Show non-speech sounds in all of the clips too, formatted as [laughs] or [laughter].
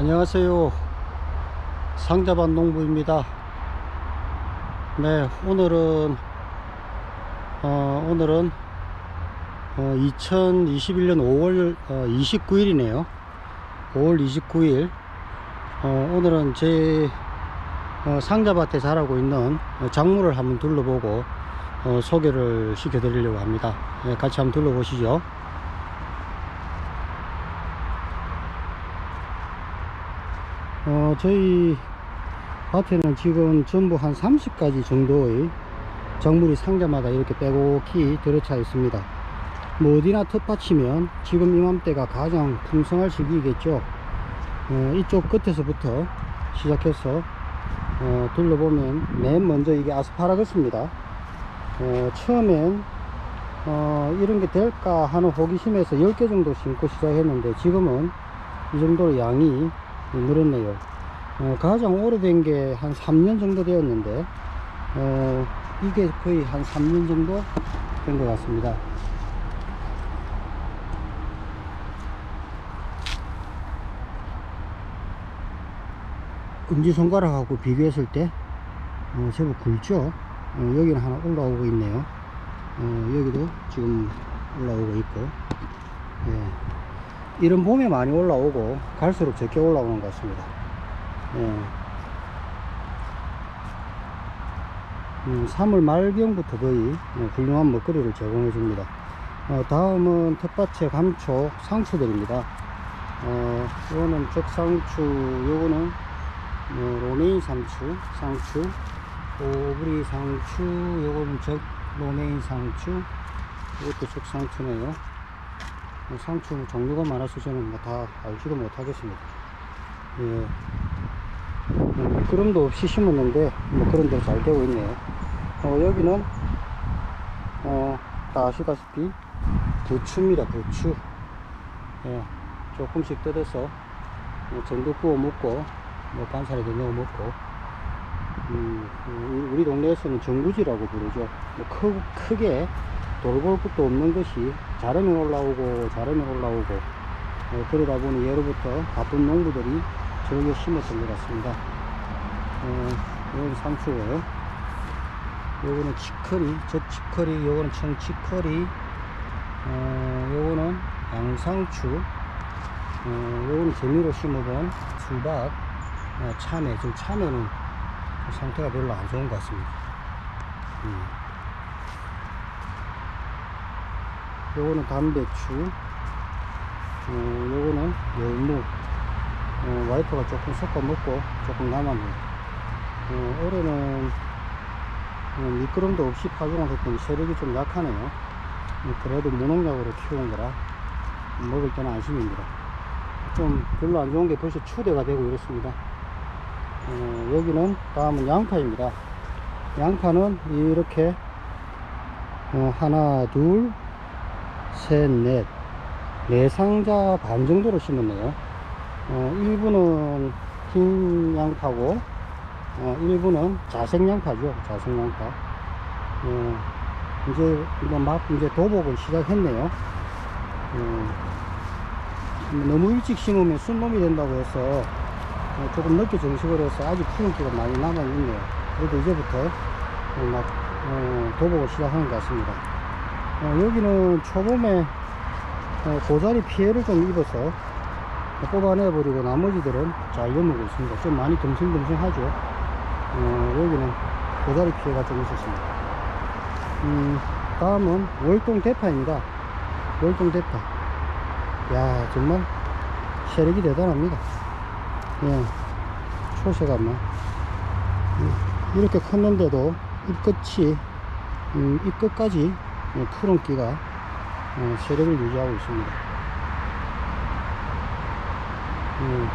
안녕하세요. 상자반 농부입니다. 네, 오늘은, 어, 오늘은, 어, 2021년 5월 29일이네요. 5월 29일. 어, 오늘은 제 어, 상자밭에 자라고 있는 어, 작물을 한번 둘러보고 어, 소개를 시켜 드리려고 합니다. 네, 같이 한번 둘러보시죠. 어, 저희 밭에는 지금 전부 한 30가지 정도의 작물이 상자마다 이렇게 빼곡히 들어차 있습니다. 뭐 어디나 텃밭이면 지금 이맘때가 가장 풍성할 시기이겠죠. 어, 이쪽 끝에서부터 시작해서 어, 둘러보면 맨 먼저 이게 아스파라거스입니다. 어, 처음엔 어, 이런 게 될까 하는 호기심에서 10개 정도 심고 시작했는데 지금은 이 정도로 양이 늘었네요. 어, 가장 오래된 게 한 3년 정도 되었는데 어, 이게 거의 한 3년 정도 된 것 같습니다. 엄지손가락하고 비교했을 때 어, 제법 굵죠 어, 여기는 하나 올라오고 있네요 어, 여기도 지금 올라오고 있고 예. 이런 봄에 많이 올라오고 갈수록 적게 올라오는 것 같습니다 예. 음, 3월 말경부터 거의 어, 훌륭한 먹거리를 제공해 줍니다 어, 다음은 텃밭의 감초 상추들입니다 어, 요거는 적상추 요거는 뭐 로메인 상추, 상추, 오브리 상추, 요거는 적 로메인 상추, 이것도 적 상추네요. 뭐 상추 종류가 많아서 저는 뭐 다 알지도 못하겠습니다. 예. 뭐 미끄럼도 없이 심었는데, 뭐 그런 대로 잘 되고 있네요. 어, 여기는, 어, 다 아시다시피, 부추입니다, 부추. 예. 조금씩 뜯어서, 뭐 전도 구워 먹고, 뭐 반찬에도 넣어 먹고 음, 음, 우리 동네에서는 정구지라고 부르죠 뭐 크, 크게 돌볼 것도 없는 것이 자르면 올라오고 자르면 올라오고 어, 그러다 보니 예로부터 바쁜 농부들이 저기에 심었던 것 같습니다 어, 이건 상추고요 요거는 치커리 적치커리 요거는 청치커리 어, 요거는 양상추 어, 요거는 재미로 심어본 수박 어, 참외, 지금 참외는 상태가 별로 안 좋은 것 같습니다. 음. 요거는 담배추, 어, 요거는 열무, 어, 와이프가 조금 섞어 먹고 조금 남았네요. 어, 올해는 어, 미끄럼도 없이 파종을 했더니 세력이 좀 약하네요. 어, 그래도 무농약으로 키운 거라 먹을 때는 안심입니다. 좀 별로 안 좋은 게 벌써 추대가 되고 이렇습니다. 어, 여기는 다음은 양파입니다. 양파는 이렇게 어, 하나, 둘, 셋, 넷, 네 상자 반 정도로 심었네요. 어, 일부는 흰 양파고, 어, 일부는 자색 양파죠. 자색 양파. 어, 이제 이거 막 이제 도복을 시작했네요. 어, 너무 일찍 심으면 순놈이 된다고 해서 어, 조금 늦게 정식을 해서 아직 푸른기가 많이 남아있네요. 그래도 이제부터 어, 막 어, 도복을 시작하는 것 같습니다. 어, 여기는 초봄에 어, 고자리 피해를 좀 입어서 뽑아내 버리고 나머지들은 잘 여물고 있습니다. 좀 많이 듬성듬성하죠. 어, 여기는 고자리 피해가 좀 있었습니다. 음, 다음은 월동 대파입니다. 월동 대파. 야 정말 세력이 대단합니다. 예, 초세가 뭐 음, 이렇게 컸는데도 잎끝이 음, 잎끝까지 예, 푸른기가 어, 세력을 유지하고 있습니다. 음,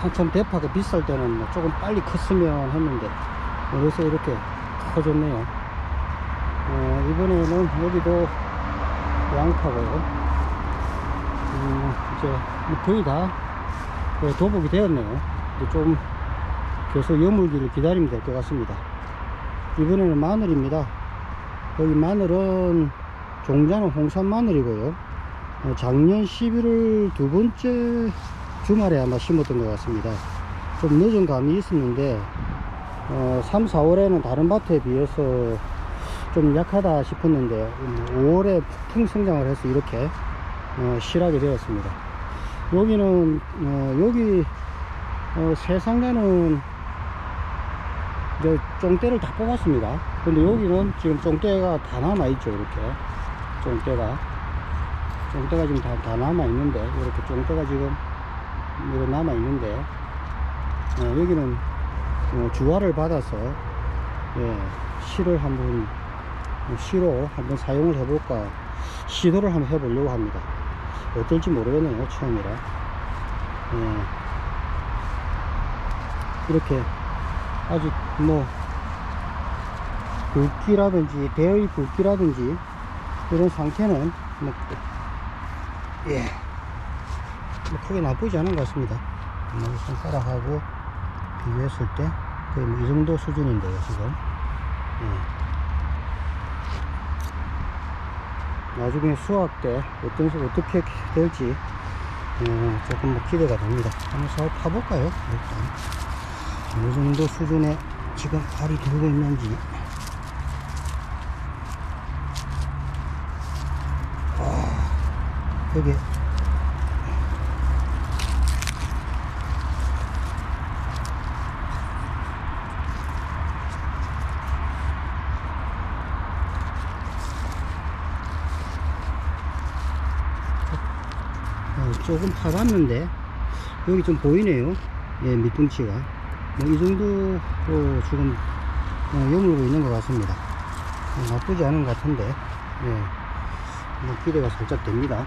한참 대파가 비쌀 때는 뭐 조금 빨리 컸으면 했는데 어느새 이렇게 커졌네요. 어, 이번에는 여기도 양파고요. 음, 이제 뭐 거의 다 예, 도복이 되었네요. 좀 계속 여물기를 기다리면 될 것 같습니다. 이번에는 마늘입니다. 여기 마늘은 종자는 홍산 마늘이고요. 어, 작년 11월 두 번째 주말에 아마 심었던 것 같습니다. 좀 늦은 감이 있었는데, 어, 3, 4월에는 다른 밭에 비해서 좀 약하다 싶었는데, 5월에 폭풍 성장을 해서 이렇게, 어, 실하게 되었습니다. 여기는, 어, 여기, 어, 새 상가는 이제 쫑대를 다 뽑았습니다. 근데 여기는 지금 쫑대가 다 남아있죠, 이렇게. 쫑대가. 쫑대가 지금 다, 다 남아있는데, 이렇게 쫑대가 지금, 이렇게 남아있는데, 어, 여기는 어, 주화를 받아서, 예, 실을 한번, 어, 시로 한번 사용을 해볼까, 시도를 한번 해보려고 합니다. 어떨지 모르겠네요, 처음이라. 예. 이렇게 아직 뭐 굵기라든지 대의 굵기라든지 이런 상태는 뭐, 예, 뭐 크게 나쁘지 않은 것 같습니다. 뭐 손가락하고 비교했을 때 거의 뭐 이 정도 수준인데요 지금. 예. 나중에 수학 때 어떤 어떻게 될지 어, 조금 뭐 기대가 됩니다. 한번 잘 파볼까요? 일단. 어느 정도 수준의 지금 알이 들고 있는지. 아, 여기. 어, 조금 파봤는데 여기 좀 보이네요. 예 밑둥치가 뭐 이 정도 로 지금 어, 여물고 있는 것 같습니다. 어, 나쁘지 않은 것 같은데, 예. 뭐 기대가 살짝 됩니다.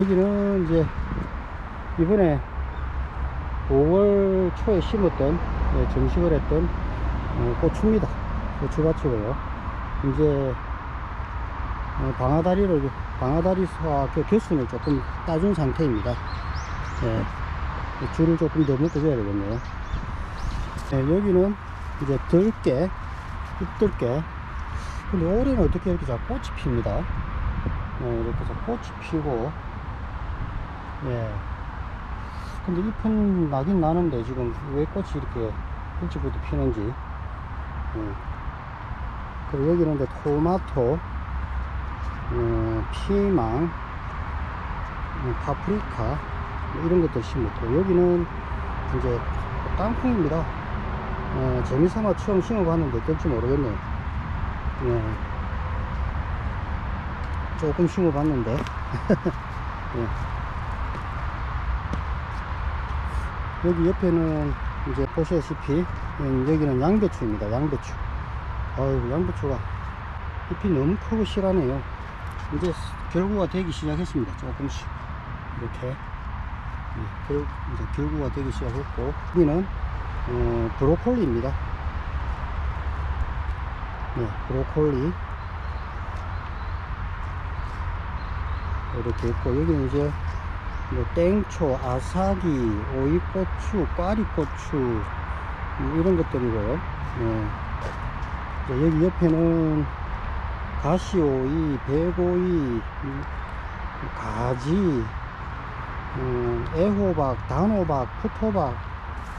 여기는 이제 이번에 5월 초에 심었던 예, 정식을 했던 어, 고추입니다. 고추밭이고요. 이제 어, 방아다리를 방아다리와 그 교순을 조금 따준 상태입니다. 예, 줄을 조금 더 묶어줘야 되겠네요. 예, 여기는 이제 들깨, 잎들깨. 근데 올해는 어떻게 이렇게 자 꽃이 핍니다. 예, 이렇게 자 꽃이 피고, 예. 근데 잎은 나긴 나는데 지금 왜 꽃이 이렇게 일찍부터 피는지. 예. 그리고 여기는 이제 토마토, 어, 피망, 어, 파프리카, 뭐 이런 것들 심었고 여기는 이제 땅콩입니다. 어, 재미삼아 처음 심어봤는데 어떨지 모르겠네요. 예. 조금 심어봤는데. [laughs] 예. 여기 옆에는 이제 보시다시피 음, 여기는 양배추입니다. 양배추. 아유 양배추가 잎이 너무 크고 실하네요. 이제 결구가 되기 시작했습니다. 조금씩. 이렇게. 예, 결, 이제 결구가 되기 시작했고 여기는 어, 브로콜리입니다. 네, 브로콜리 이렇게 있고 여기는 이제 뭐 땡초, 아사기, 오이고추, 꽈리고추 음, 이런 것들이고요. 예. 이제 여기 옆에는 가시오이, 백오이, 음, 가지, 음, 애호박, 단호박, 푸토박,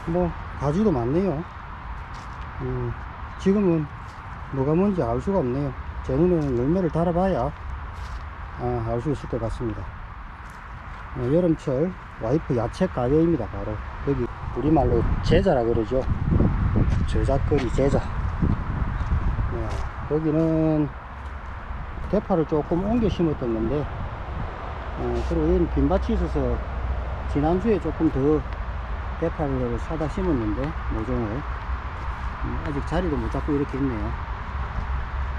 뭐, 가지도 많네요. 음, 지금은 뭐가 뭔지 알 수가 없네요. 제 눈에는 열매를 달아봐야 아, 알 수 있을 것 같습니다. 어, 여름철 와이프 야채 가게입니다. 바로 여기 우리말로 제자라 그러죠. 저작거리 제자. 네, 여기는 대파를 조금 옮겨 심었던 건데 어, 그리고 여기는 빈밭이 있어서 지난주에 조금 더 대파를 사다 심었는데 모종을. 음, 아직 자리도 못 잡고 이렇게 있네요.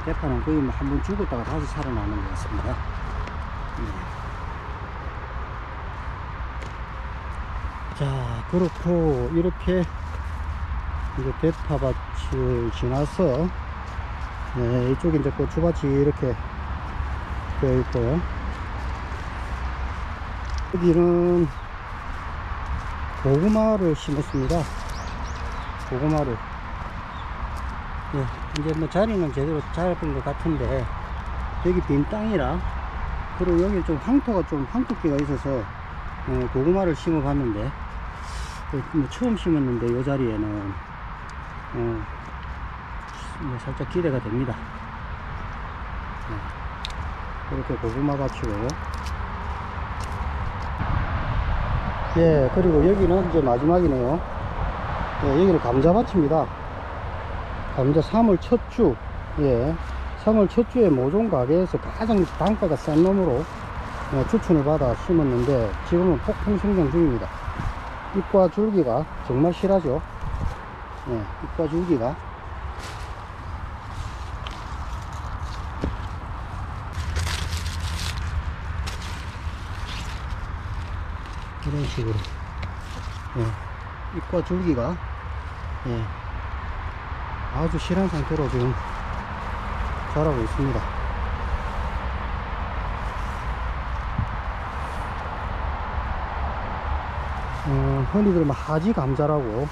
대파는 거의 뭐 한번 죽었다가 다시 살아나는 것 같습니다. 네. 자 그렇고 이렇게 이제 대파밭을 지나서 네, 이쪽에 이제 고추밭이 이렇게 되어 있고요. 여기는 고구마를 심었습니다. 고구마를. 예, 이제 뭐 자리는 제대로 잡은 것 같은데, 여기 빈 땅이라 그리고 여기 좀 황토가 좀 황토끼가 있어서 어, 고구마를 심어 봤는데 어, 뭐 처음 심었는데 이 자리에는 어, 뭐 살짝 기대가 됩니다 네. 이렇게 고구마 밭이고요 예 그리고 여기는 이제 마지막이네요 예, 여기는 감자밭입니다 감자 3월 첫 주, 예, 3월 첫 주에 모종 가게에서 가장 단가가 싼 놈으로 예, 추천을 받아 심었는데 지금은 폭풍 성장 중입니다. 잎과 줄기가 정말 실하죠. 예, 잎과 줄기가 식으로 예, 잎과 줄기가 예, 아주 실한 상태로 지금 자라고 있습니다. 어, 흔히들 뭐 하지 감자라고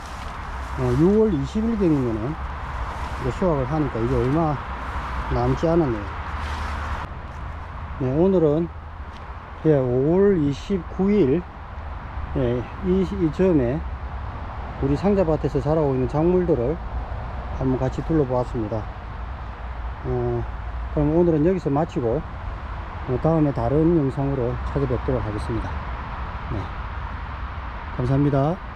어, 6월 20일경이면은 이제 수확을 하니까 이게 얼마 남지 않았네요. 네, 오늘은 예, 5월 29일 예, 이, 이 점에 우리 상자밭에서 자라고 있는 작물들을 한번 같이 둘러보았습니다. 어, 그럼 오늘은 여기서 마치고 어, 다음에 다른 영상으로 찾아뵙도록 하겠습니다. 네. 감사합니다.